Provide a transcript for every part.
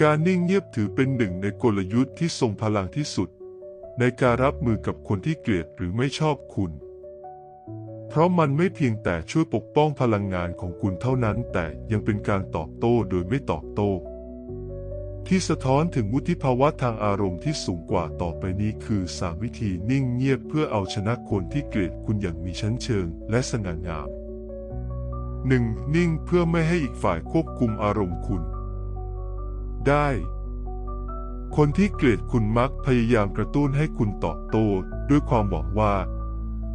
การนิ่งเงียบถือเป็นหนึ่งในกลยุทธ์ที่ทรงพลังที่สุด ในการรับมือกับคนที่เกลียดหรือไม่ชอบคุณ เพราะมันไม่เพียงแต่ช่วยปกป้องพลังงานของคุณเท่านั้น แต่ยังเป็นการตอบโต้โดยไม่ตอบโต้ ที่สะท้อนถึงวุฒิภาวะทางอารมณ์ที่สูงกว่าต่อไปนี้คือสามวิธีนิ่งเงียบเพื่อเอาชนะคนที่เกลียดคุณอย่างมีชั้นเชิงและสง่างาม 1. นิ่งเพื่อไม่ให้อีกฝ่ายควบคุมอารมณ์คุณ ได้ คนที่เกลียดคุณมักพยายามกระตุ้นให้คุณตอบโต้ด้วยความหวังว่า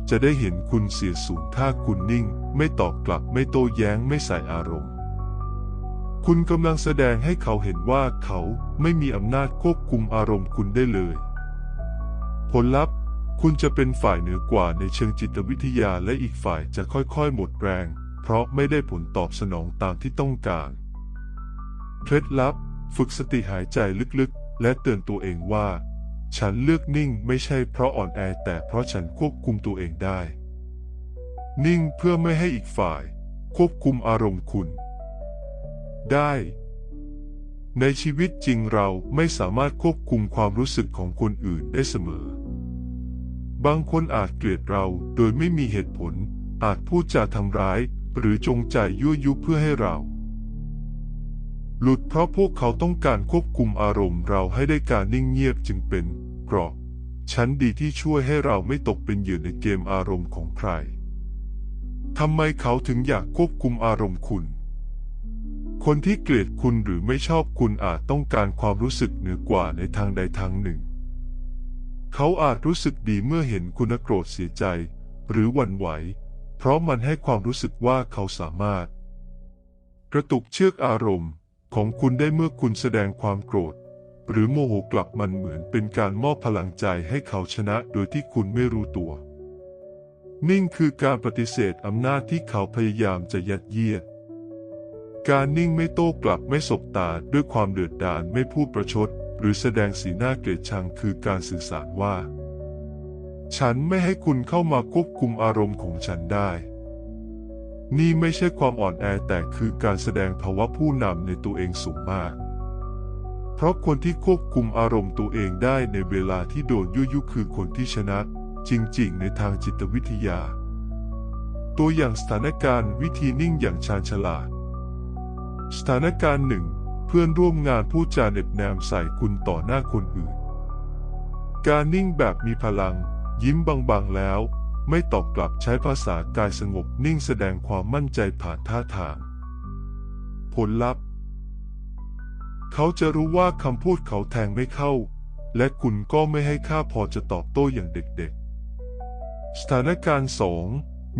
จะได้เห็นคุณเสียสูญถ้าคุณนิ่ง ไม่ตอบกลับไม่โต้แย้งไม่ใส่อารมณ์ คุณกำลังแสดงให้เขาเห็นว่าเขาไม่มีอำนาจควบคุมอารมณ์คุณได้เลย ผลลัพธ์คุณจะเป็นฝ่ายเหนือกว่าในเชิงจิตวิทยาและอีกฝ่ายจะค่อยๆ หมดแรง เพราะไม่ได้ผลตอบสนองตามที่ต้องการ เคล็ดลับ ฝึกสติหายใจลึกๆ และเตือนตัวเองว่า ฉันเลือกนิ่งไม่ใช่เพราะอ่อนแอแต่เพราะฉันควบคุมตัวเองได้ นิ่งเพื่อไม่ให้อีกฝ่าย ควบคุมอารมณ์คุณ ได้ ในชีวิตจริงเราไม่สามารถควบคุมความรู้สึกของคนอื่นได้เสมอ บางคนอาจเกลียดเราโดยไม่มีเหตุผลอาจพูดจาทำร้าย หรือจงใจยั่วยุเพื่อให้เรา หลุดเพราะพวกเขาต้องการควบคุมอารมณ์เราให้ได้การนิ่งเงียบจึงเป็นเกราะชั้นดีที่ช่วยให้เราไม่ตกเป็นเหยื่อในเกมอารมณ์ของใครทำไมเขาถึงอยากควบคุมอารมณ์คุณ คนที่เกลียดคุณหรือไม่ชอบคุณอาจต้องการความรู้สึกเหนือกว่าในทางใดทางหนึ่ง เขาอาจรู้สึกดีเมื่อเห็นคุณโกรธเสียใจ หรือหวั่นไหว เพราะมันให้ความรู้สึกว่าเขาสามารถ กระตุกเชือกอารมณ์ของคุณได้เมื่อคุณแสดงความโกรธ หรือโมโหกลับมันเหมือนเป็นการมอบพลังใจให้เขาชนะโดยที่คุณไม่รู้ตัว นิ่งคือการปฏิเสธอำนาจที่เขาพยายามจะยัดเยียด การนิ่งไม่โต้กลับไม่สบตาด้วยความเดือดดาลไม่พูดประชด หรือแสดงสีหน้าเกลียดชังคือการสื่อสารว่า ฉันไม่ให้คุณเข้ามาควบคุมอารมณ์ของฉันได้ นี่ไม่ใช่ความอ่อนแอแต่คือการแสดงภาวะผู้นำในตัวเองสูงมาก เพราะคนที่ควบคุมอารมณ์ตัวเองได้ในเวลาที่โดนยุยุคือคนที่ชนะ จริงๆ ในทางจิตวิทยา ตัวอย่างสถานการณ์วิธีนิ่งอย่างชาญฉลาด สถานการณ์หนึ่งเพื่อนร่วมงานพูดจาเหน็บแนมใส่คุณต่อหน้าคนอื่น การนิ่งแบบมีพลัง ยิ้มบางๆแล้ว ไม่ตอบกลับใช้ภาษากายสงบนิ่งแสดงความมั่นใจผ่านท่าทาง ผลลัพธ์ เขาจะรู้ว่าคำพูดเขาแทงไม่เข้า และคุณก็ไม่ให้ค่าพอจะตอบโต้อย่างเด็กๆ สถานการณ์สอง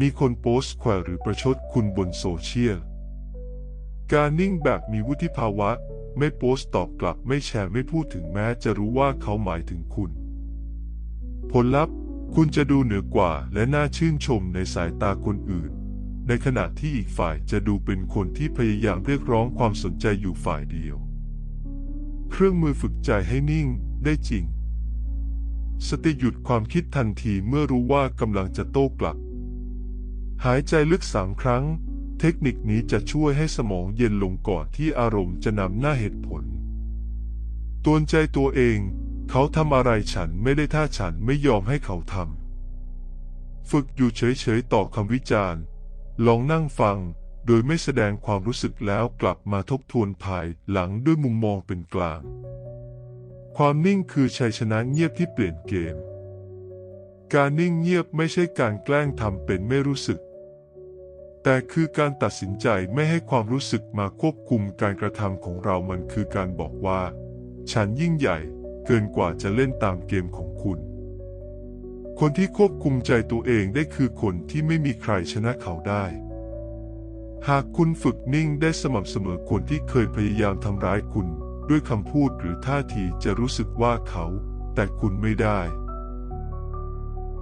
มีคนโพสต์แขวหรือประชดคุณบนโซเชียล การนิ่งแบบมีวุฒิภาวะ ไม่โพสต์ตอบกลับไม่แชร์ไม่พูดถึงแม้จะรู้ว่าเขาหมายถึงคุณ ผลลัพธ์ คุณจะดูเหนือกว่าและน่าชื่นชมในสายตาคนอื่น ในขณะที่อีกฝ่ายจะดูเป็นคนที่พยายามเรียกร้องความสนใจอยู่ฝ่ายเดียว เครื่องมือฝึกใจให้นิ่งได้จริง สติหยุดความคิดทันทีเมื่อรู้ว่ากำลังจะโต้กลับ หายใจลึกสามครั้ง เทคนิคนี้จะช่วยให้สมองเย็นลงก่อนที่อารมณ์จะนำหน้าเหตุผลตวนใจตัวเอง เขาทำอะไรฉันไม่ได้ถ้าฉันไม่ยอมให้เขาทำ ฝึกอยู่เฉยๆต่อคำวิจารณ์ ลองนั่งฟังโดยไม่แสดงความรู้สึกแล้วกลับมาทบทวนภายหลังด้วยมุมมองเป็นกลาง ความนิ่งคือชัยชนะเงียบที่เปลี่ยนเกม การนิ่งเงียบไม่ใช่การแกล้งทำเป็นไม่รู้สึก แต่คือการตัดสินใจไม่ให้ความรู้สึกมาควบคุมการกระทำของเรามันคือการบอกว่า ฉันยิ่งใหญ่ เกินกว่าจะเล่นตามเกมของคุณ คนที่ควบคุมใจตัวเองได้คือคนที่ไม่มีใครชนะเขาได้ หากคุณฝึกนิ่งได้สม่ำเสมอคนที่เคยพยายามทำร้ายคุณ ด้วยคำพูดหรือท่าทีจะรู้สึกว่าเขา แต่คุณไม่ได้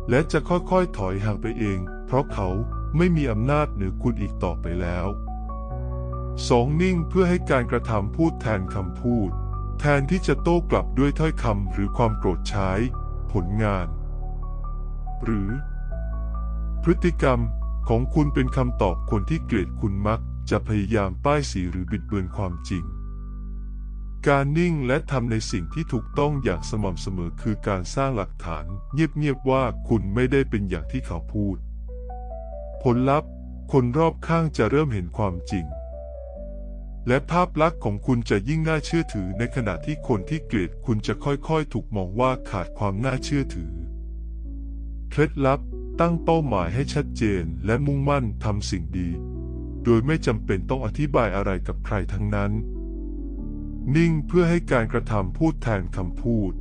และจะค่อยๆถอยห่างไปเอง เพราะเขาไม่มีอำนาจเหนือคุณอีกต่อไปแล้วสองนิ่งเพื่อให้การกระทำพูดแทนคำพูด แทนที่จะโต้กลับด้วยถ้อยคำหรือความโกรธใช้ ผลงาน หรือ พฤติกรรมของคุณเป็นคำตอบคนที่เกลียดคุณมัก จะพยายามป้ายสีหรือบิดเบือนความจริง การนิ่งและทำในสิ่งที่ถูกต้องอย่างสม่ำเสมอคือการสร้างหลักฐาน เงียบๆว่าคุณไม่ได้เป็นอย่างที่เขาพูด ผลลัพธ์ คนรอบข้างจะเริ่มเห็นความจริง และภาพลักษณ์ของคุณจะยิ่งน่าเชื่อถือในขณะที่คนที่เกลียดคุณจะค่อยๆ ถูกมองว่าขาดความน่าเชื่อถือ เคล็ดลับตั้งเป้าหมายให้ชัดเจนและมุ่งมั่นทำสิ่งดี โดยไม่จำเป็นต้องอธิบายอะไรกับใครทั้งนั้น นิ่งเพื่อให้การกระทำพูดแทนคำพูด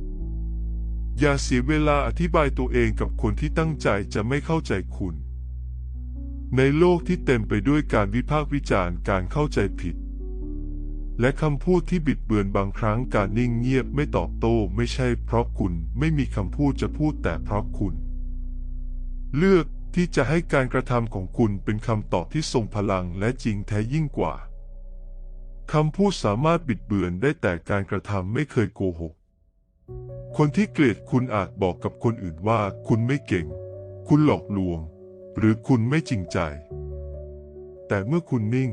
อย่าเสียเวลาอธิบายตัวเองกับคนที่ตั้งใจจะไม่เข้าใจคุณ ในโลกที่เต็มไปด้วยการวิพากษ์วิจารณ์การเข้าใจผิด และคำพูดที่บิดเบือนบางครั้งการนิ่งเงียบไม่ตอบโต้ไม่ใช่เพราะคุณไม่มีคำพูดจะพูดแต่เพราะคุณ เลือกที่จะให้การกระทำของคุณเป็นคำตอบที่ทรงพลังและจริงแท้ยิ่งกว่าคำพูดสามารถบิดเบือนได้แต่การกระทำไม่เคยโกหก คนที่เกลียดคุณอาจบอกกับคนอื่นว่าคุณไม่เก่ง คุณหลอกลวง หรือคุณไม่จริงใจ แต่เมื่อคุณนิ่ง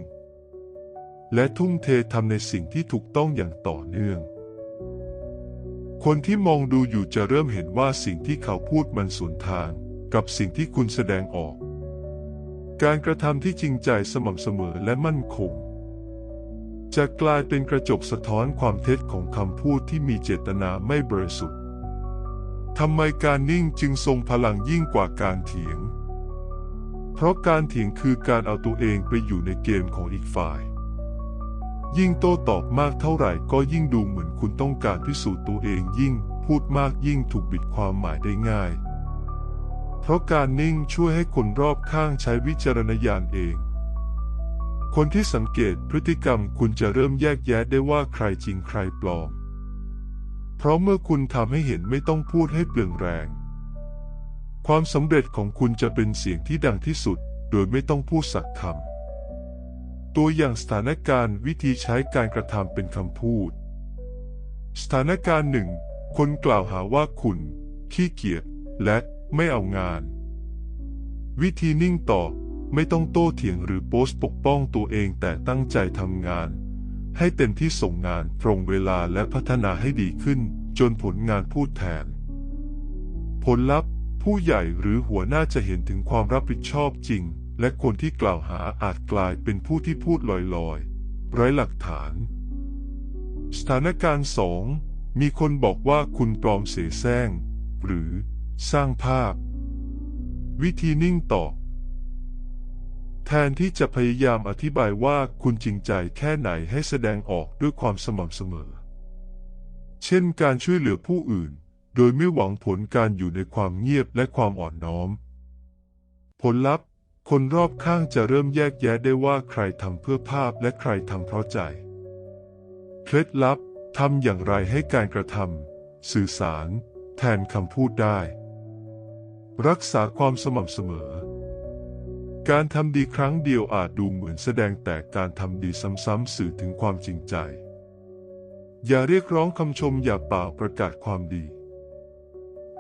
และทุ่มเททำในสิ่งที่ถูกต้องอย่างต่อเนื่อง คนที่มองดูอยู่จะเริ่มเห็นว่าสิ่งที่เขาพูดมันสวนทาง กับสิ่งที่คุณแสดงออก การกระทำที่จริงใจสม่ำเสมอและมั่นคง จะกลายเป็นกระจกสะท้อนความเท็จของคำพูดที่มีเจตนาไม่บริสุทธิ์ทำไมการนิ่งจึงทรงพลังยิ่งกว่าการเถียง เพราะการเถียงคือการเอาตัวเองไปอยู่ในเกมของอีกฝ่าย ยิ่งโต้ตอบมากเท่าไหร่ก็ยิ่งดูเหมือนคุณต้องการพิสูจน์ตัวเองยิ่งพูดมากยิ่งถูกบิดความหมายได้ง่าย เพราะการนิ่งช่วยให้คนรอบข้างใช้วิจารณญาณเอง คนที่สังเกตพฤติกรรมคุณจะเริ่มแยกแยะได้ว่าใครจริงใครปลอม เพราะเมื่อคุณทำให้เห็นไม่ต้องพูดให้เปลืองแรง ความสำเร็จของคุณจะเป็นเสียงที่ดังที่สุด โดยไม่ต้องพูดสักคำ ตัวอย่างสถานการณ์วิธีใช้การกระทำเป็นคำพูด สถานการณ์หนึ่งคนกล่าวหาว่าคุณ ขี้เกียจและไม่เอางาน วิธีนิ่งต่อไม่ต้องโต้เถียงหรือโพสต์ปกป้องตัวเองแต่ตั้งใจทำงาน ให้เต็มที่ส่งงานตรงเวลาและพัฒนาให้ดีขึ้น จนผลงานพูดแทน ผลลัพธ์ ผู้ใหญ่หรือหัวหน้าจะเห็นถึงความรับผิดชอบจริง และคนที่กล่าวหาอาจกลายเป็นผู้ที่พูดลอยๆ ไร้หลักฐาน สถานการณ์สองมีคนบอกว่าคุณปลอมเสแสร้ง หรือสร้างภาพ วิธีนิ่งตอบแทนที่จะพยายามอธิบายว่าคุณจริงใจแค่ไหนให้แสดงออกด้วยความสม่ำเสมอ เช่นการช่วยเหลือผู้อื่น โดยไม่หวังผลการอยู่ในความเงียบและความอ่อนน้อม ผลลัพธ์ คนรอบข้างจะเริ่มแยกแยะได้ว่าใครทำเพื่อภาพและใครทำเพราะใจ เคล็ดลับทำอย่างไรให้การกระทำสื่อสาร แทนคำพูดได้ รักษาความสม่ำเสมอ การทำดีครั้งเดียวอาจดูเหมือนแสดงแต่การทำดีซ้ำๆสื่อถึงความจริงใจ อย่าเรียกร้องคำชมอย่าเปล่าประกาศความดี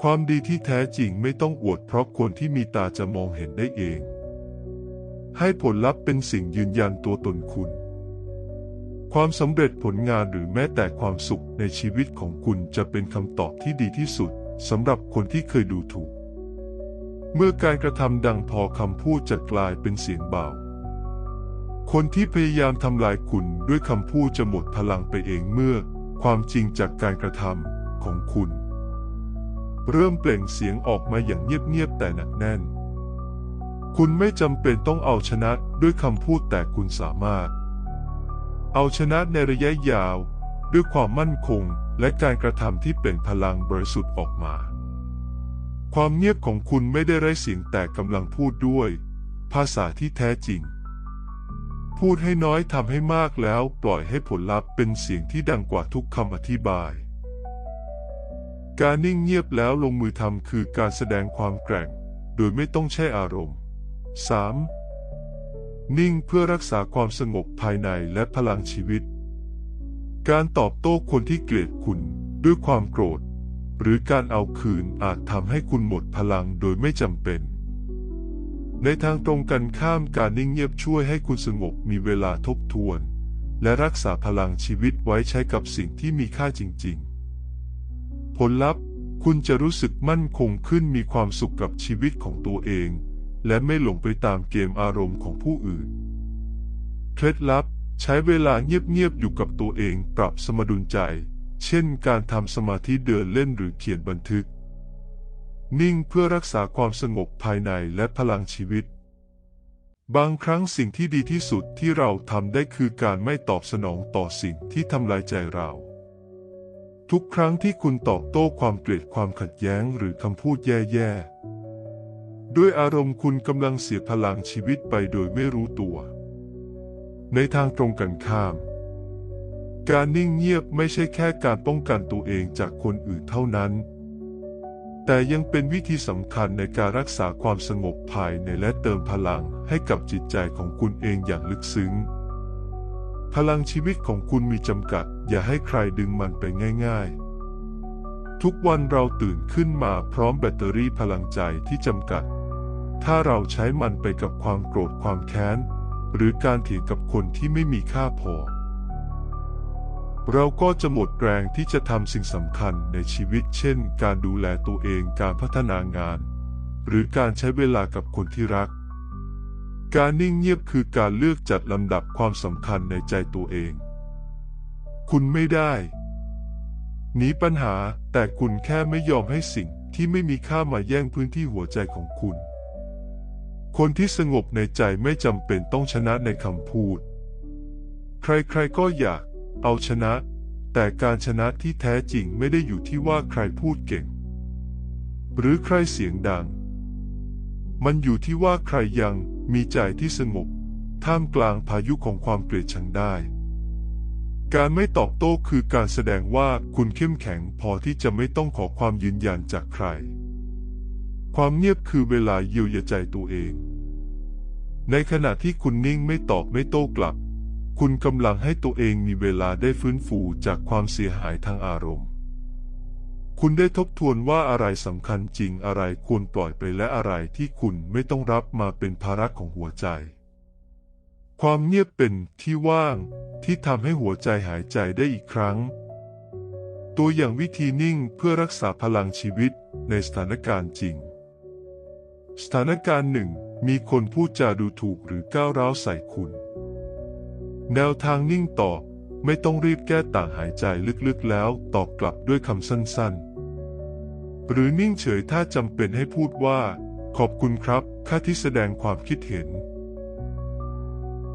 ความดีที่แท้จริงไม่ต้องอวดเพราะคนที่มีตาจะมองเห็นได้เอง ให้ผลลัพธ์เป็นสิ่งยืนยันตัวตนคุณ ความสำเร็จผลงานหรือแม้แต่ความสุขในชีวิตของคุณจะเป็นคำตอบที่ดีที่สุดสำหรับคนที่เคยดูถูก เมื่อการกระทำดังพอคำพูดจะกลายเป็นเสียงเบา คนที่พยายามทำลายคุณด้วยคำพูดจะหมดพลังไปเองเมื่อ ความจริงจากการกระทำของคุณ เริ่มเปล่งเสียงออกมาอย่างเงียบๆแต่หนักแน่น คุณไม่จำเป็นต้องเอาชนะด้วยคำพูดแต่คุณสามารถ เอาชนะในระยะยาว ด้วยความมั่นคงและการกระทำที่เป็นพลังบริสุทธิ์ออกมา ความเงียบของคุณไม่ได้ไร้เสียงแต่กำลังพูดด้วย ภาษาที่แท้จริง พูดให้น้อยทำให้มากแล้วปล่อยให้ผลลัพธ์เป็นเสียงที่ดังกว่าทุกคำอธิบาย การนิ่งเงียบแล้วลงมือทำคือการแสดงความแกร่ง โดยไม่ต้องใช้อารมณ์ 3. นิ่งเพื่อรักษาความสงบภายในและพลังชีวิต การตอบโต้คนที่เกลียดคุณด้วยความโกรธ หรือการเอาคืนอาจทำให้คุณหมดพลังโดยไม่จำเป็น ในทางตรงกันข้ามการนิ่งเงียบช่วยให้คุณสงบมีเวลาทบทวน และรักษาพลังชีวิตไว้ใช้กับสิ่งที่มีค่าจริง ๆ ผลลัพธ์คุณจะรู้สึกมั่นคงขึ้นมีความสุขกับชีวิตของตัวเอง และไม่หลงไปตามเกมอารมณ์ของผู้อื่น เคล็ดลับใช้เวลาเงียบๆอยู่กับตัวเองปรับสมดุลใจ เช่นการทำสมาธิเดินเล่นหรือเขียนบันทึก นิ่งเพื่อรักษาความสงบภายในและพลังชีวิต บางครั้งสิ่งที่ดีที่สุดที่เราทำได้คือการไม่ตอบสนองต่อสิ่งที่ทำลายใจเรา ทุกครั้งที่คุณตอบโต้ความเกลียดความขัดแย้งหรือคำพูดแย่ๆ ด้วยอารมณ์คุณกำลังเสียพลังชีวิตไปโดยไม่รู้ตัว ในทางตรงกันข้าม การนิ่งเงียบไม่ใช่แค่การป้องกันตัวเองจากคนอื่นเท่านั้น แต่ยังเป็นวิธีสำคัญในการรักษาความสงบภายในและเติมพลังให้กับจิตใจของคุณเองอย่างลึกซึ้ง พลังชีวิตของคุณมีจำกัด อย่าให้ใครดึงมันไปง่าย ๆทุกวันเราตื่นขึ้นมาพร้อมแบตเตอรี่พลังใจที่จำกัด ถ้าเราใช้มันไปกับความโกรธความแค้น หรือการเถียงกับคนที่ไม่มีค่าพอ เราก็จะหมดแรงที่จะทำสิ่งสำคัญในชีวิต เช่น การดูแลตัวเองการพัฒนางาน หรือการใช้เวลากับคนที่รัก การนิ่งเงียบคือการเลือกจัดลำดับความสำคัญในใจตัวเอง คุณไม่ได้หนีปัญหาแต่คุณแค่ไม่ยอมให้สิ่งที่ไม่มีค่ามาแย่งพื้นที่หัวใจของคุณ คนที่สงบในใจไม่จำเป็นต้องชนะในคำพูด ใครๆก็อยากเอาชนะ แต่การชนะที่แท้จริงไม่ได้อยู่ที่ว่าใครพูดเก่ง หรือใครเสียงดัง มันอยู่ที่ว่าใครยังมีใจที่สงบ ท่ามกลางพายุของความเกลียดชังได้ การไม่ตอบโต้คือการแสดงว่าคุณเข้มแข็งพอที่จะไม่ต้องขอความยืนยันจากใคร ความเงียบคือเวลาเยียวยาใจตัวเอง ในขณะที่คุณนิ่งไม่ตอบไม่โต้กลับ คุณกำลังให้ตัวเองมีเวลาได้ฟื้นฟูจากความเสียหายทางอารมณ์ คุณได้ทบทวนว่าอะไรสำคัญจริงอะไรควรปล่อยไปและอะไรที่คุณไม่ต้องรับมาเป็นภาระของหัวใจ ความเงียบเป็นที่ว่างที่ทำให้หัวใจหายใจได้อีกครั้งตัวอย่างวิธีนิ่งเพื่อรักษาพลังชีวิตในสถานการณ์จริง สถานการณ์หนึ่งมีคนพูดจาดูถูกหรือก้าวร้าวใส่คุณ แนวทางนิ่งตอบไม่ต้องรีบแก้ต่างหายใจลึกๆแล้วตอบกลับด้วยคำสั้นๆ หรือนิ่งเฉยถ้าจำเป็นให้พูดว่า ขอบคุณครับค่าที่แสดงความคิดเห็น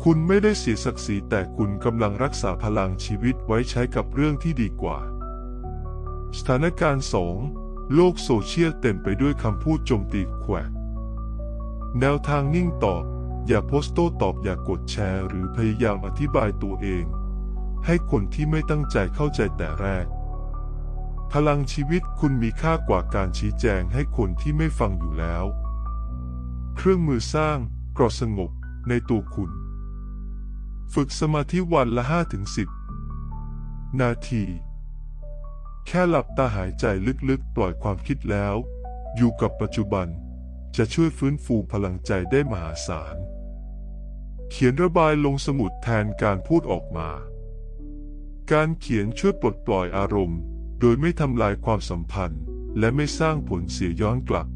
คุณไม่ได้เสียศักดิ์ศรีแต่คุณกำลังรักษาพลังชีวิตไว้ใช้กับเรื่องที่ดีกว่า สถานการณ์สองโลกโซเชียลเต็มไปด้วยคำพูดโจมตีแขวะ แนวทางนิ่งตอบ อย่าโพสต์โต้ตอบอย่ากกดแชร์ หรือพยายามอธิบายตัวเอง ให้คนที่ไม่ตั้งใจเข้าใจแต่แรก พลังชีวิตคุณมีค่ากว่าการชี้แจงให้คนที่ไม่ฟังอยู่แล้ว เครื่องมือสร้างกรอสงบในตัวคุณ ฝึกสมาธิวันละ 5-10 นาที แค่หลับตาหายใจลึกๆ ปล่อยความคิดแล้ว อยู่กับปัจจุบัน จะช่วยฟื้นฟูพลังใจได้มหาศาล เขียนระบายลงสมุดแทนการพูดออกมา การเขียนช่วยปลดปล่อยอารมณ์ โดยไม่ทำลายความสัมพันธ์ และไม่สร้างผลเสียย้อนกลับ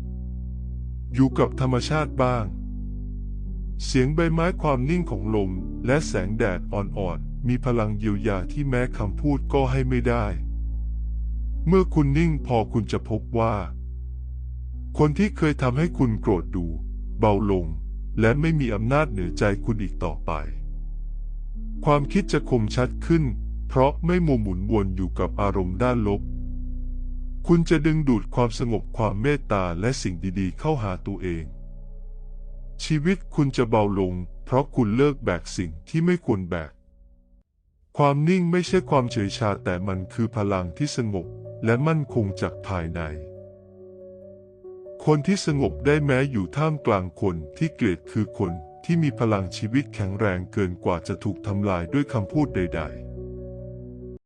อยู่กับธรรมชาติบ้าง เสียงใบไม้ความนิ่งของลมและแสงแดดอ่อนๆ มีพลังเยียวยาที่แม้คำพูดก็ให้ไม่ได้ เมื่อคุณนิ่งพอคุณจะพบว่า คนที่เคยทำให้คุณโกรธดู เบาลง และไม่มีอำนาจเหนือใจคุณอีกต่อไป ความคิดจะคมชัดขึ้น เพราะไม่มัวหมุนวนอยู่กับอารมณ์ด้านลบ คุณจะดึงดูดความสงบความเมตตาและสิ่งดีๆ เข้าหาตัวเอง ชีวิตคุณจะเบาลง เพราะคุณเลิกแบกสิ่งที่ไม่ควรแบก ความนิ่งไม่ใช่ความเฉยชาแต่มันคือพลังที่สงบและมั่นคงจากภายใน คนที่สงบได้แม้อยู่ท่ามกลางคนที่เกลียดคือคนที่มีพลังชีวิตแข็งแรงเกินกว่าจะถูกทำลายด้วยคำพูดใด ๆ